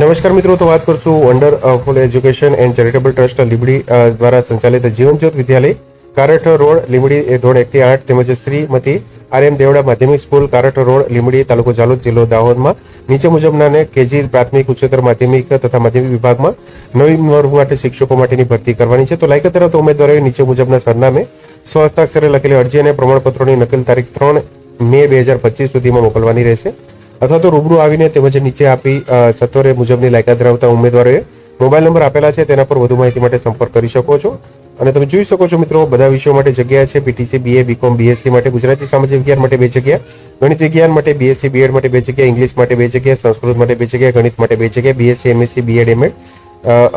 નમસ્કાર મિત્રો, તો વાત કરશું wonderful education and charitable trust Limbdi દ્વારા સંચાલિત જીવનજ્યોત વિદ્યાલય, કારઠ રોડ લીંબડી એ ધોરણ એકથી આઠ તેમજ શ્રીમતી આર એમ દેવડા માધ્યમિક સ્કૂલ, કારઠ રોડ લીંબડી તાલુકો જાલોદ જિલ્લો દાહોદમાં. નીચે મુજબનાને કેજી પ્રાથમિક, ઉચ્ચતર માધ્યમિક તથા માધ્યમિક વિભાગમાં નવી વર્ગ માટે શિક્ષકો માટેની ભરતી કરવાની છે. તો લાયક ધરાવતા ઉમેદવારોએ નીચે મુજબના સરનામે સ્વહસ્તાક્ષરે લખેલી અરજી અને પ્રમાણપત્રોની નકલ તારીખ ત્રણ મે બે હજાર પચીસ સુધીમાં મોકલવાની રહેશે. અથવા તો રૂબરૂ આવીને તેમજ નીચે આપી સત્વરે મુજબની લાયકાત ધરાવતા ઉમેદવારોએ મોબાઈલ નંબર આપેલા છે, તેના પર વધુ માહિતી માટે સંપર્ક કરી શકો છો. અને તમે જોઈ શકો છો મિત્રો, બધા વિષયો માટે જગ્યા છે, પીટીસી, બીએ, બીકોમ, બીએસસી માટે ગુજરાતી સામાજિક વિજ્ઞાન માટે બે જગ્યા, ગણિત વિજ્ઞાન માટે બીએસસી, બીએડ માટે બે જગ્યા, ઇંગ્લિશ માટે બે જગ્યા, સંસ્કૃત માટે બે જગ્યા, ગણિત માટે બે જગ્યા, બીએસસી, એમએસસી, બીએડ, એમએડ.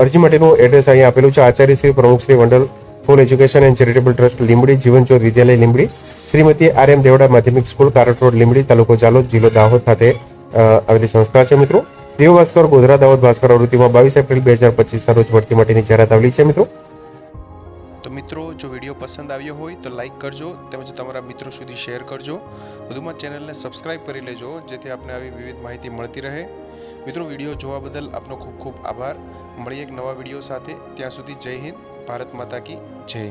અરજી માટેનું એડ્રેસ અહીંયા આપેલું છે આચાર્ય શ્રી પ્રમુખ Shri wonderful education and charitable trust Limbdi Jivanjyot Vidyalaya Limbdi Shrimati R M Devda માધ્યમિક સ્કૂલ કારટ રોડ લીંબડી તાલુકો જાલોદ જિલ્લો દાહોદ ખાતે આવેલી સંસ્થા છે મિત્રો દેવ ભાસ્કર ગોધરા દાહોદ ભાસ્કર આવૃત્તિમાં બાવીસ એપ્રિલ બે હજાર પચીસના રોજ ભરતી માટેની જાહેરાત આવેલી છે મિત્રો તો મિત્રો, જો વીડિયો પસંદ આવ્યો હોય તો લાઈક કરજો, તેમજ તમારા મિત્રો સુધી શેર કરજો. વધુમાં ચેનલને સબસ્ક્રાઇબ કરી લેજો, જેથી આપને આવી વિવિધ માહિતી મળતી રહે. મિત્રો, વીડિયો જોવા બદલ આપનો ખૂબ ખૂબ આભાર. મળીએ એક નવા વીડિયો સાથે. ત્યાં સુધી જય હિન્દ. ભારત માતા કી જય.